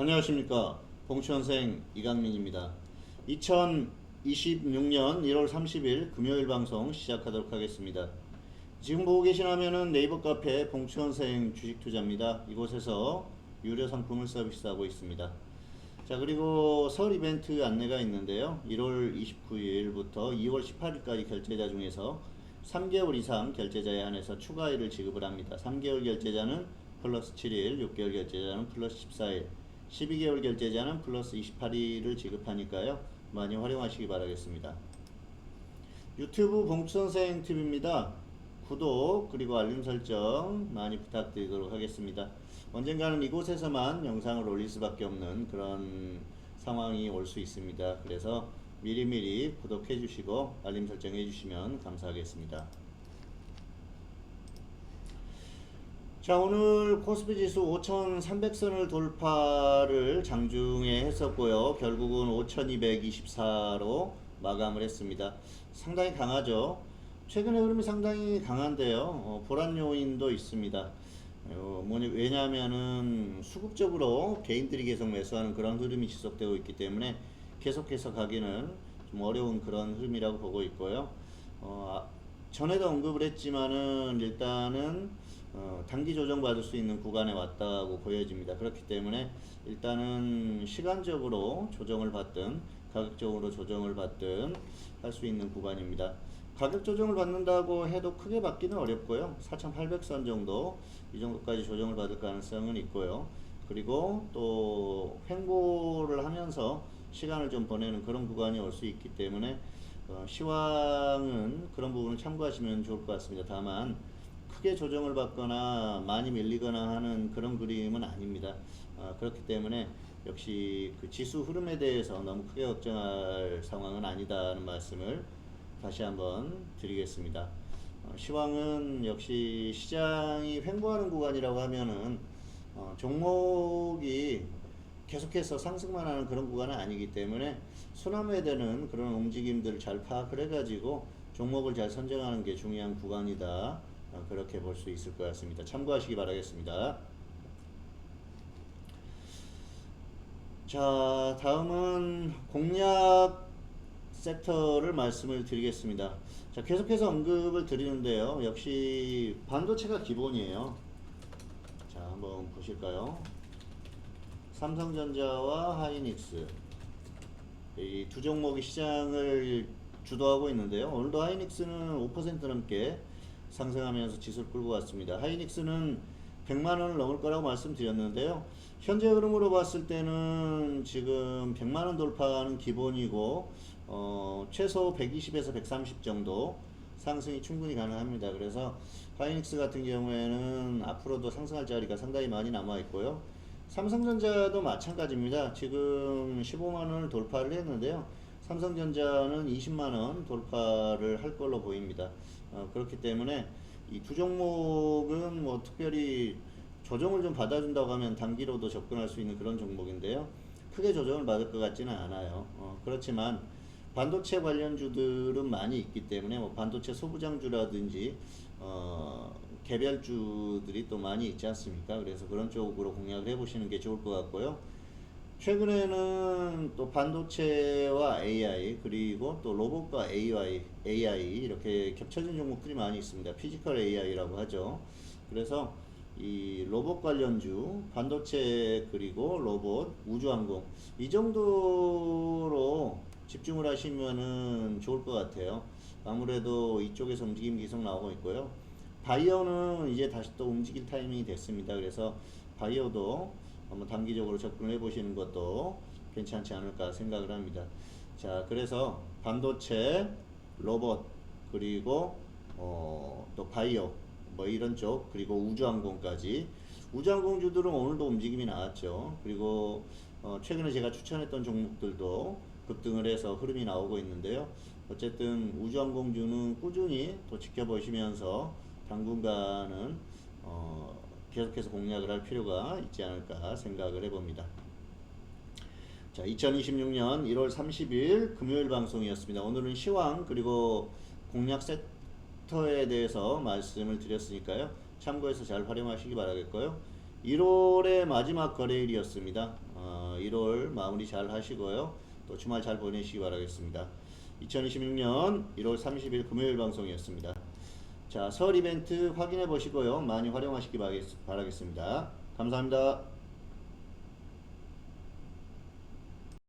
안녕하십니까. 봉추원생 이강민입니다. 2026년 1월 30일 금요일 방송 시작하도록 하겠습니다. 지금 보고 계신 화면은 네이버 카페 봉추원생 주식투자입니다. 이곳에서 유료 상품을 서비스하고 있습니다. 자 그리고 설 이벤트 안내가 있는데요. 1월 29일부터 2월 18일까지 결제자 중에서 3개월 이상 결제자에 한해서 추가일을 지급을 합니다. 3개월 결제자는 플러스 7일 6개월 결제자는 플러스 14일 12개월 결제자는 플러스 28일을 지급하니까요 많이 활용하시기 바라겠습니다 유튜브 봉투선생 TV입니다 구독 그리고 알림 설정 많이 부탁드리도록 하겠습니다. 언젠가는 이곳에서만 영상을 올릴 수밖에 없는 그런 상황이 올 수 있습니다. 그래서 미리미리 구독해 주시고 알림 설정해 주시면 감사하겠습니다. 자 오늘 코스피 지수 5300선을 돌파를 장중에 했었고요. 결국은 5224로 마감을 했습니다. 상당히 강하죠. 최근의 흐름이 상당히 강한데요. 어, 보란 요인도 있습니다. 어, 뭐냐, 왜냐하면은 수급적으로 개인들이 계속 매수하는 그런 흐름이 지속되고 있기 때문에 계속해서 가기는 좀 어려운 그런 흐름이라고 보고 있고요. 어, 아, 전에도 언급을 했지만은 일단은 어, 단기 조정 받을 수 있는 구간에 왔다고 보여집니다. 그렇기 때문에 일단은 시간적으로 조정을 받든 가격적으로 조정을 받든 할 수 있는 구간입니다. 가격 조정을 받는다고 해도 크게 받기는 어렵고요. 4,800선 정도 이 정도까지 조정을 받을 가능성은 있고요. 그리고 또 횡보를 하면서 시간을 좀 보내는 그런 구간이 올 수 있기 때문에 어, 시황은 그런 부분을 참고하시면 좋을 것 같습니다. 다만 크게 조정을 받거나 많이 밀리거나 하는 그런 그림은 아닙니다. 어, 그렇기 때문에 역시 그 지수 흐름에 대해서 너무 크게 걱정할 상황은 아니다는 말씀을 다시 한번 드리겠습니다. 어, 시황은 역시 시장이 횡보하는 구간이라고 하면은 어, 종목이 계속해서 상승만 하는 그런 구간은 아니기 때문에 순환매되는 그런 움직임들을 잘 파악을 해가지고 종목을 잘 선정하는 게 중요한 구간이다. 어, 그렇게 볼 수 있을 것 같습니다. 참고하시기 바라겠습니다. 자, 다음은 공략 섹터를 말씀을 드리겠습니다. 자, 계속해서 언급을 드리는데요. 역시 반도체가 기본이에요. 자, 한번 보실까요? 삼성전자와 하이닉스 이 두 종목이 시장을 주도하고 있는데요. 오늘도 하이닉스는 5% 넘게 상승하면서 지수를 끌고 갔습니다. 하이닉스는 100만 원을 넘을 거라고 말씀드렸는데요. 현재 흐름으로 봤을 때는 지금 100만 원 돌파는 기본이고 어, 최소 120에서 130 정도 상승이 충분히 가능합니다. 그래서 하이닉스 같은 경우에는 앞으로도 상승할 자리가 상당히 많이 남아 있고요. 삼성전자도 마찬가지입니다. 지금 15만 원을 돌파를 했는데요. 삼성전자는 20만 원 돌파를 할 걸로 보입니다. 어, 그렇기 때문에 이 두 종목은 뭐 특별히 조정을 좀 받아준다고 하면 단기로도 접근할 수 있는 그런 종목인데요. 크게 조정을 받을 것 같지는 않아요. 어, 그렇지만 반도체 관련주들은 많이 있기 때문에 뭐 반도체 소부장주라든지 어, 개별주들이 또 많이 있지 않습니까? 그래서 그런 쪽으로 공략을 해보시는 게 좋을 것 같고요. 최근에는 또 반도체와 AI 그리고 또 로봇과 AI, AI 이렇게 겹쳐진 종목들이 많이 있습니다. 피지컬 AI라고 하죠. 그래서 이 로봇 관련주, 반도체 그리고 로봇, 우주항공 이 정도로 집중을 하시면은 좋을 것 같아요. 아무래도 이쪽에서 움직임이 계속 나오고 있고요. 바이오는 이제 다시 또 움직일 타이밍이 됐습니다. 그래서 바이오도 한번 단기적으로 접근을 해보시는 것도 괜찮지 않을까 생각을 합니다. 자, 그래서 반도체, 로봇, 그리고 어, 또 바이오, 뭐 이런 쪽, 그리고 우주항공까지. 우주항공주들은 오늘도 움직임이 나왔죠. 그리고 어, 최근에 제가 추천했던 종목들도 급등을 해서 흐름이 나오고 있는데요. 어쨌든 우주항공주는 꾸준히 또 지켜보시면서 당분간은 어, 계속해서 공략을 할 필요가 있지 않을까 생각을 해봅니다. 자, 2026년 1월 30일 금요일 방송이었습니다. 오늘은 시황 그리고 공략 섹터에 대해서 말씀을 드렸으니까요. 참고해서 잘 활용하시기 바라겠고요. 1월의 마지막 거래일이었습니다. 어, 1월 마무리 잘 하시고요. 또 주말 잘 보내시기 바라겠습니다. 2026년 1월 30일 금요일 방송이었습니다. 자, 설 이벤트 확인해 보시고요. 많이 활용하시기 바라겠- 바라겠습니다. 감사합니다.